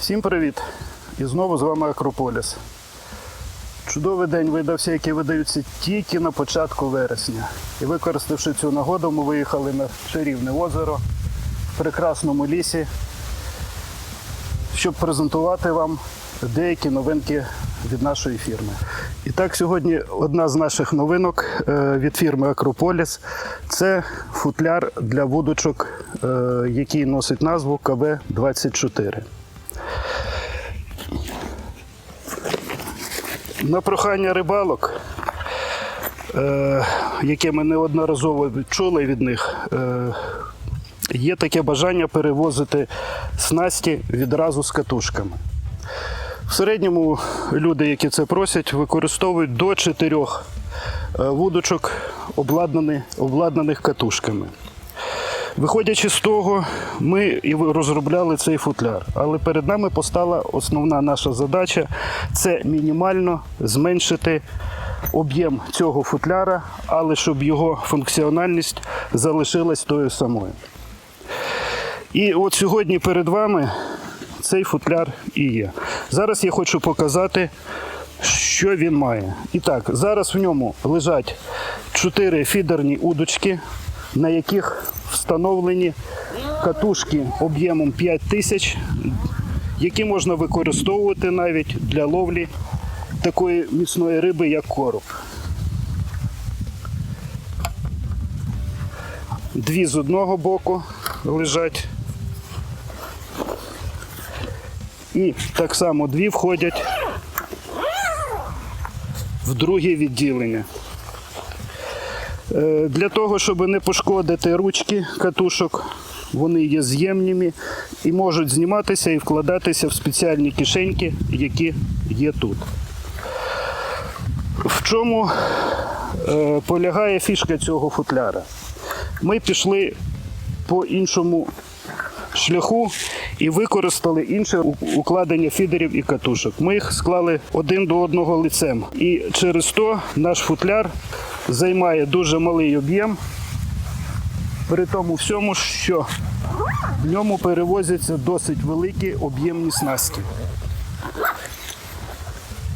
Всім привіт! І знову з вами Акрополіс. Чудовий день видався, який видаються тільки на початку вересня. І використавши цю нагоду, ми виїхали на чарівне озеро в прекрасному лісі, щоб презентувати вам деякі новинки від нашої фірми. І так, сьогодні одна з наших новинок е, від фірми Акрополіс це футляр для вудочок, е, який носить назву КВ-24. На прохання рибалок, е, яке ми неодноразово чули від них, е, є таке бажання перевозити снасті відразу з катушками. В середньому люди, які це просять, використовують до чотирьох е, вудочок, обладнаних катушками. Виходячи з того, ми і розробляли цей футляр. Але перед нами постала основна наша задача це мінімально зменшити об'єм цього футляра, але щоб його функціональність залишилась тою самою. І от сьогодні перед вами цей футляр і є. Зараз я хочу показати, що він має. І так, зараз в ньому лежать чотири фідерні удочки, на яких встановлені катушки об'ємом 5000, які можна використовувати навіть для ловлі такої міцної риби, як короб. Дві з одного боку лежать. І так само дві входять в друге відділення. Е, Для того, щоб не пошкодити ручки катушок, вони є з'ємними і можуть зніматися і вкладатися в спеціальні кишеньки, які є тут. В чому е, полягає фішка цього футляра? Ми пішли по іншому шляху і використали інше укладення фідерів і катушок. Ми їх склали один до одного лицем. І через то наш футляр займає дуже малий об'єм, при тому всьому, що в ньому перевозяться досить великі об'ємні снасті.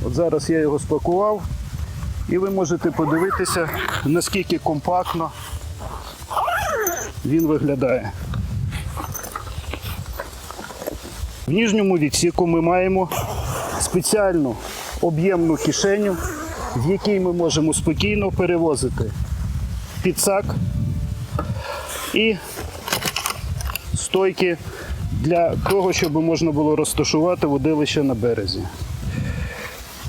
От зараз я його спакував, і ви можете подивитися, наскільки компактно він виглядає. В ніжньому відсіку ми маємо спеціальну об'ємну кишеню, в якій ми можемо спокійно перевозити підсак і стойки для того, щоб можна було розташувати водилище на березі.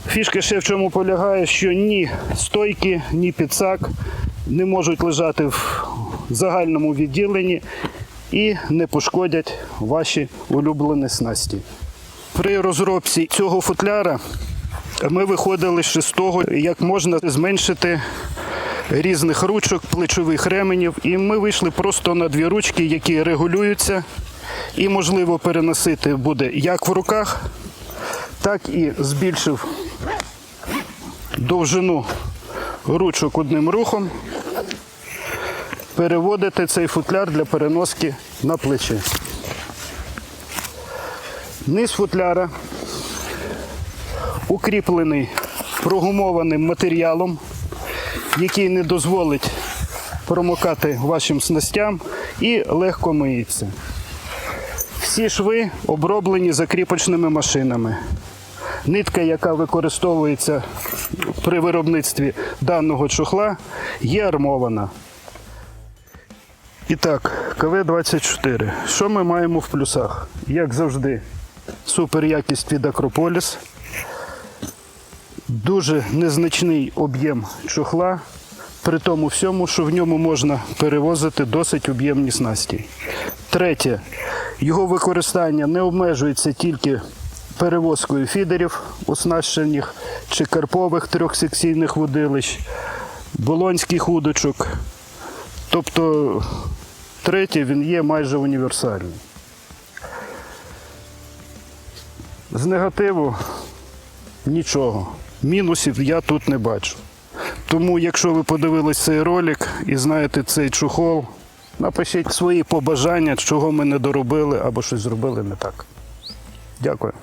Фішка ще в чому полягає, що ні стойки, ні підсак не можуть лежати в загальному відділенні і не пошкодять ваші улюблені снасті. При розробці цього футляра ми виходили ще з того, як можна зменшити різних ручок, плечових ременів, і ми вийшли просто на дві ручки, які регулюються, і можливо переносити буде як в руках, так і збільшив довжину ручок одним рухом, переводити цей футляр для переноски на плече. Низ футляра укріплений прогумованим матеріалом, який не дозволить промокати вашим снастям і легко миється. Всі шви оброблені закріпочними машинами. Нитка, яка використовується при виробництві даного чохла, є армована. І так, КВ-24. Що ми маємо в плюсах? Як завжди, супер якість від Акрополіс. Дуже незначний об'єм чохла, при тому всьому, що в ньому можна перевозити досить об'ємні снасті. Третє, його використання не обмежується тільки перевозкою фідерів, оснащених чи карпових трьохсекційних водилищ, болонських удочок. Тобто, третє, він є майже універсальний. З негативу нічого. Мінусів я тут не бачу. Тому, якщо ви подивились цей ролик і знаєте цей чухол, напишіть свої побажання, чого ми не доробили або щось зробили не так. Дякую.